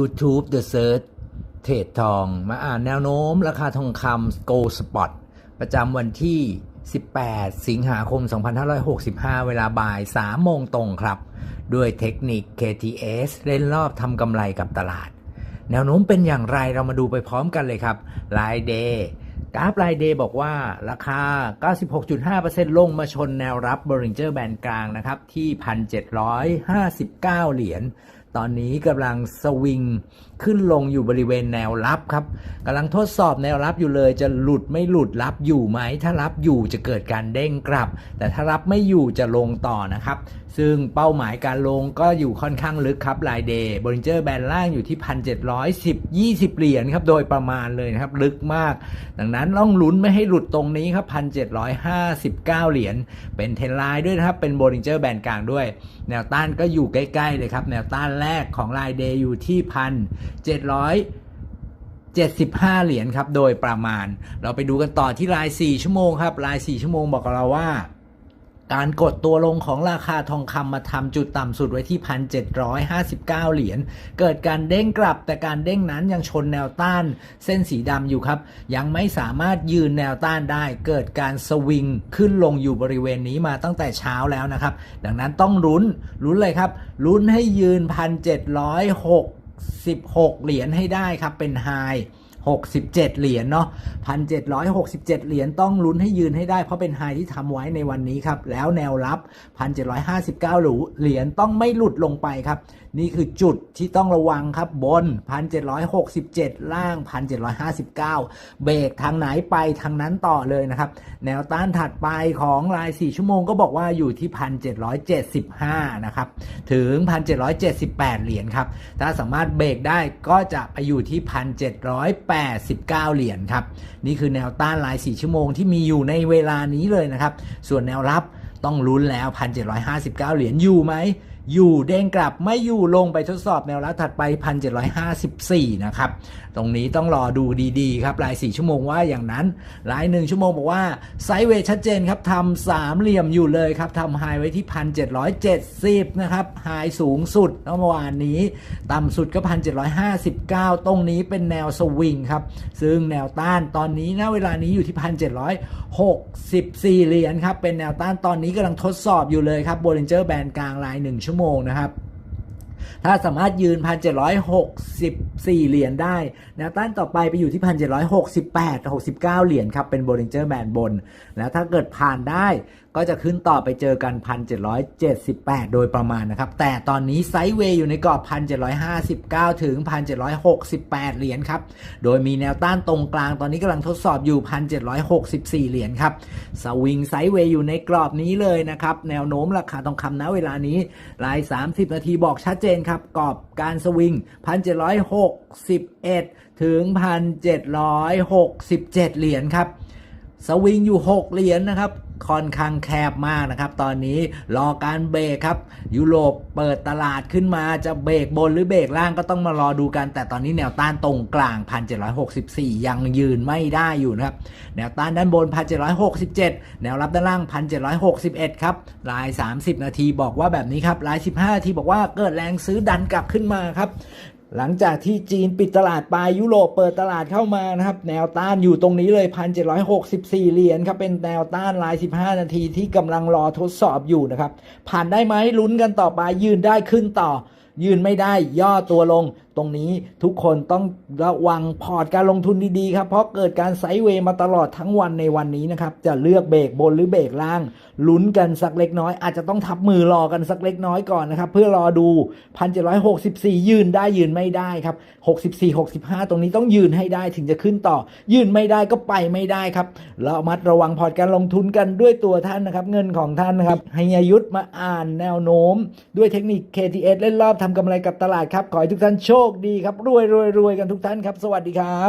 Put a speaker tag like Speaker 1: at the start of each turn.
Speaker 1: YouTube The Search เทรดทอง มาอ่านแนวโน้มราคาทองคำ Gold Spot ประจำวันที่ 18 สิงหาคม 2565 เวลาบ่าย 3 โมงตรงครับ ด้วยเทคนิค KTS เล่นรอบทำกำไรกับตลาด แนวโน้มเป็นอย่างไรเรามาดูไปพร้อมกันเลยครับรายเดย์กราฟรายเดย์บอกว่าราคา 96.5%ลงมาชนแนวรับ b บริงเจอร์แบนกลางนะครับที่ 1,759 เหรียญ ตอนนี้กำลังสวิงขึ้นลงอยู่บริเวณแนวรับครับกำลังทดสอบแนวรับอยู่เลยจะหลุดไม่หลุดรับอยู่ไหม ถ้ารับอยู่จะเกิดการเด้งกลับ แต่ถ้ารับไม่อยู่จะลงต่อนะครับ ซึ่งเป้าหมายการลงก็อยู่ค่อนข้างลึกครับรายเดย์บริเจอร์แบนล่างอยู่ที่ 1,710 20 เหรียญครับโดยประมาณเลยนะครับลึกมาก ดังนั้นต้องลุ้นไม่ให้หลุดตรงนี้ครับ 1,759 เหรียญเป็นเทนไลน์ด้วยนะครับเป็นบริเจอร์แบนกลางด้วย แนวต้านก็อยู่ใกล้ๆเลยครับแนวต้านแรกของรายเดย์อยู่ที่1,700 75 เหรียญครับ โดยประมาณ เราไปดูกันต่อที่ราย 4 ชั่วโมงครับ ราย 4 ชั่วโมงบอกกับเราว่า การกดตัวลงของราคาทองคำมาทำจุดต่ำสุดไว้ที่ 1,759 เหรียญ เกิดการเด้งกลับ แต่การเด้งนั้นยังชนแนวต้าน เส้นสีดำอยู่ครับ ยังไม่สามารถยืนแนวต้านได้ เกิดการสวิงขึ้นลงอยู่บริเวณนี้มาตั้งแต่เช้าแล้วนะครับ ดังนั้นต้องลุ้น ลุ้นเลยครับ ลุ้นให้ยืน 1,706เหรียญให้ได้ครับเป็นไฮ 67 เหรียญเนาะ1,767 เหรียญต้องลุ้นให้ยืนให้ได้เพราะเป็นไฮที่ทำไว้ในวันนี้ครับ แล้วแนวรับ 1,759 หรูเหรียญต้องไม่หลุดลงไปครับ นี่คือจุดที่ต้องระวังครับบน 1,767 ล่าง 1,759 เบรกทางไหนไปทางนั้นต่อเลยนะครับ แนวต้านถัดไปของราย 4 ชั่วโมงก็บอกว่าอยู่ที่ 1,775 นะครับ ถึง 1,778 เหรียญครับ ถ้าสามารถเบรกได้ก็จะไปอยู่ที่89 เหรียญครับ นี่คือแนวต้านราย 4 ชั่วโมงที่มีอยู่ในเวลานี้เลยนะครับ ส่วนแนวรับต้องลุ้นแล้ว 1,759 เหรียญอยู่ไหม อยู่เด้งกลับไม่อยู่ลงไปทดสอบแนวรับถัดไป 1,754 นะครับ ตรงนี้ต้องรอดูดี ๆ ครับ ราย 4 ชั่วโมงว่าอย่างนั้น ราย 1 ชั่วโมงบอกว่า ไซด์เวย์ชัดเจนครับทำสามเหลี่ยมอยู่เลยครับทำไฮไว้ที่ 1,770 นะครับไฮสูงสุดเมื่อวานนี้ ต่ำสุดก็ 1,759 ตรงนี้เป็นแนวสวิงครับ ซึ่งแนวต้านตอนนี้นะเวลานี้อยู่ที่ 1,764 เหรียญครับ เป็นแนวต้านตอนนี้กำลังทดสอบอยู่เลยครับ Bollinger Band กลางราย 1 ชั่วโมงนะครับถ้าสามารถยืน 1,764 เหรียญได้แนวต้านต่อไปไปอยู่ที่ 1,768 69 เหรียญครับ เป็น Bollinger Band บนแล้วถ้าเกิดผ่านได้ก็จะขึ้นต่อไปเจอกัน 1,778 โดยประมาณนะครับ แต่ตอนนี้ไซด์เวย์อยู่ในกรอบ 1,759 ถึง 1,768 เหรียญครับ โดยมีแนวต้านตรงกลางตอนนี้กำลังทดสอบอยู่ 1,764 เหรียญครับ สวิงไซด์เวย์อยู่ในกรอบนี้เลยนะครับ แนวโน้มราคาทองคำณเวลานี้ราย 30 นาทีบอกชัดเจนครับ กรอบการสวิง 1,761 ถึง 1,767 เหรียญครับ สวิงอยู่ 6 เหรียญนะครับ ค่อนข้างแคบมากนะครับ ตอนนี้รอการเบรกครับ ยุโรปเปิดตลาดขึ้นมาจะเบรกบนหรือเบรกล่างก็ต้องมารอดูกัน แต่ตอนนี้แนวต้านตรงกลาง 1,764 ยังยืนไม่ได้อยู่นะครับ แนวต้านด้านบน 1,767 แนวรับด้านล่าง 1,761 ครับราย 30 นาทีบอกว่าแบบนี้ครับราย 15 นาทีบอกว่าเกิดแรงซื้อดันกลับขึ้นมาครับ หลังจากที่จีนปิดตลาดไปยุโรปเปิดตลาดเข้ามานะครับ แนวต้านอยู่ตรงนี้เลย 1,764 เหรียญครับ เป็นแนวต้านราย 15 นาทีที่กำลังรอทดสอบอยู่นะครับ ผ่านได้ไหมลุ้นกันต่อไปยืนได้ขึ้นต่อ ยืนไม่ได้ย่อตัวลง รงนี้ทุกคนต้องระวังพอร์ตการลงทุนดีๆครับ เพราะเกิดการไซด์เวย์มาตลอดทั้งวันในวันนี้นะครับ จะเลือกเบรกบนหรือเบรกล่าง ลุ้นกันสักเล็กน้อย อาจจะต้องทับมือรอกันสักเล็กน้อยก่อนนะครับ เพื่อรอดู 1,764 ยืนได้ยืนไม่ได้ครับ 64 65 ตรงนี้ต้องยืนให้ได้ถึงจะขึ้นต่อ ยืนไม่ได้ก็ไปไม่ได้ครับเรามัดระวังพอร์ตการลงทุนกันด้วยตัวท่านนะครับ เงินของท่านนะครับให้ยยุทธมาอ่านแนวโน้ม ด้วยเทคนิค KTS เล่นรอบทำกำไรกับตลาดครับขอให้ทุกท่านโชคคดีครับรวยรวยรวยกันทุกท่านครับ สวัสดีครับ